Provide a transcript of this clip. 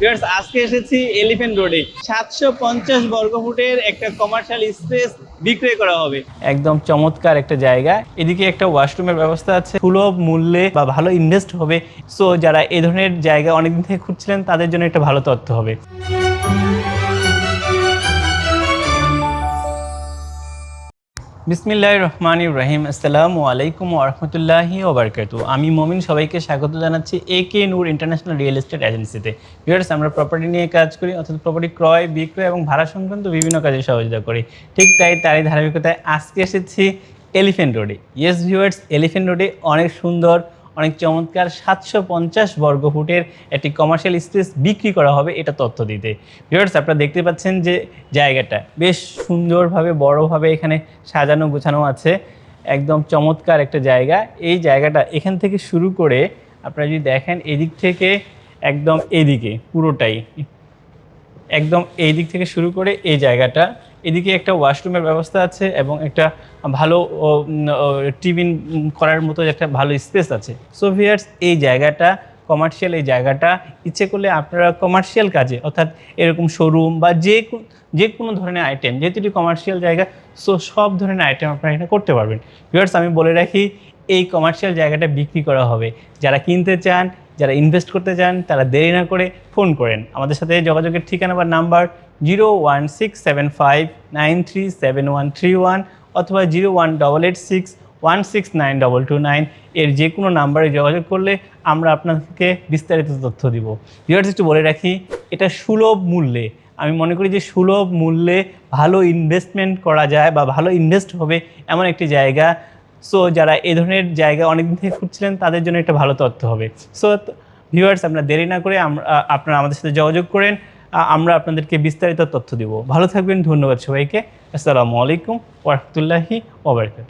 Viewers আজকে এসেছি elephant রোডে সাতশো পঞ্চাশ বর্গ ফুটের একটা কমার্শিয়াল স্পেস বিক্রয় করা হবে। একদম চমৎকার একটা জায়গা। এদিকে একটা ওয়াশরুমের ব্যবস্থা আছে, সুলভ মূল্যে বা ভালো ইনভেস্ট হবে। সো যারা এ ধরনের জায়গা অনেকদিন থেকে খুঁজছিলেন, তাদের জন্য একটা ভালো তথ্য হবে। বিসমিল্লাহ রহমান ইব্রাহিম আসসালামু আলাইকুম ওরহমতুল্লাহি ওবরকাতু আমি মমিন, সবাইকে স্বাগত জানাচ্ছি A K Noor International Real Estate এজেন্সিতে ভিউয়ার্স আমরা প্রপার্টি নিয়ে কাজ করি, অর্থাৎ প্রপার্টি ক্রয়, বিক্রয় এবং ভাড়া সংক্রান্ত বিভিন্ন কাজে সহযোগিতা করি। ঠিক তাই, তারই ধারাবাহিকতায় আজকে এসেছি এলিফেন্ট রোডে ইয়েস ভিউয়ার্স এলিফেন্ট রোডে অনেক সুন্দর অনেক চমৎকার সাতশো পঞ্চাশ বর্গ ফুটের একটি কমার্শিয়াল স্পেস বিক্রি করা হবে এটা তথ্য দিতে। ভিউয়ার্স আপনারা দেখতে পাচ্ছেন যে জায়গাটা বেশ সুন্দরভাবে, বড়ভাবে এখানে সাজানো, গোছানো আছে। একদম চমৎকার একটা জায়গা। এই জায়গাটা এখান থেকে শুরু করে আপনারা যদি দেখেন, এদিক থেকে একদম এদিকে পুরোটাই, একদম এই দিক থেকে শুরু করে এই জায়গাটা এদিকে একটা ওয়াশরুমের ব্যবস্থা আছে এবং একটা ভালো টিফিন করার মতো একটা ভালো স্পেস আছে। সো ভিয়ার্স এই জায়গাটা কমার্শিয়াল এই জায়গাটা, ইচ্ছে করলে আপনারা কমার্শিয়াল কাজে, অর্থাৎ এরকম শোরুম বা যে যে কোনো ধরনের আইটেম যেহেতু এটি কমার্শিয়াল জায়গা সো সব ধরনের আইটেম আপনারা এখানে করতে পারবেন। ভিউয়ার্স আমি বলে রাখি, এই কমার্শিয়াল জায়গাটা বিক্রি করা হবে। যারা কিনতে চান, যারা ইনভেস্ট করতে চান, তারা দেরি না করে ফোন করেন। আমাদের সাথে যোগাযোগের ঠিকানা বা number zero one six seven five nine three seven one three one অথবা zero one double eight six one six nine double two nine এর যে কোনো নাম্বারে যোগাযোগ করলে আমরা আপনাদেরকে বিস্তারিত তথ্য দিব। ভিউয়ার্স, একটু বলে রাখি, এটা সুলভ মূল্যে। আমি মনে করি যে সুলভ মূল্যে ভালো ইনভেস্টমেন্ট করা যায় বা ভালো ইনভেস্ট হবে এমন একটি জায়গা। সো যারা এ ধরনের জায়গা অনেকদিন থেকে খুঁজছিলেন, তাদের জন্য একটা ভালো তথ্য হবে। সো ভিউয়ার্স আপনারা দেরি না করে আমরা আপনারা আমাদের সাথে যোগাযোগ করেন। আমরা আপনাদেরকে বিস্তারিত তথ্য দিব। ভালো থাকবেন ধন্যবাদ সবাইকে। আসসালামু আলাইকুম ওরহমতুল্লাহি ওবরকাত